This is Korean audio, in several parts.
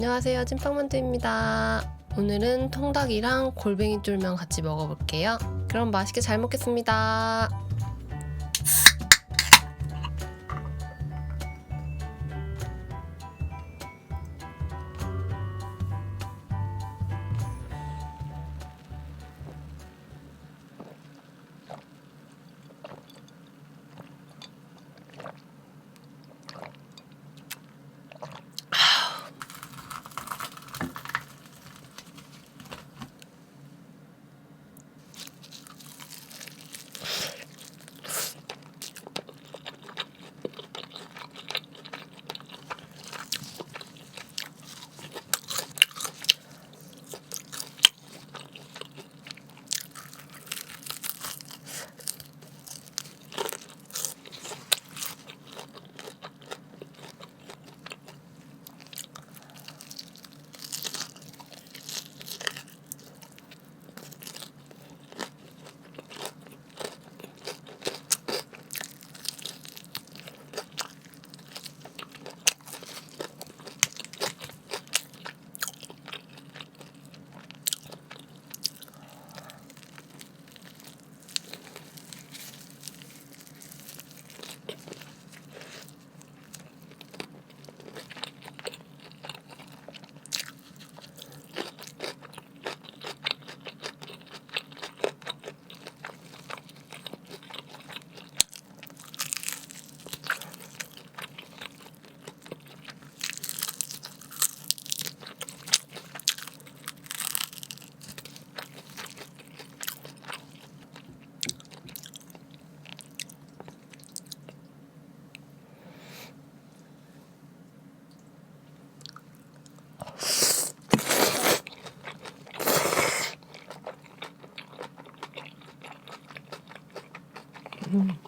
안녕하세요. 찐빵만두입니다. 오늘은 통닭이랑 골뱅이 쫄면 같이 먹어볼게요. 그럼 맛있게 잘 먹겠습니다 Mm-hmm.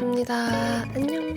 먹겠습니다. 안녕.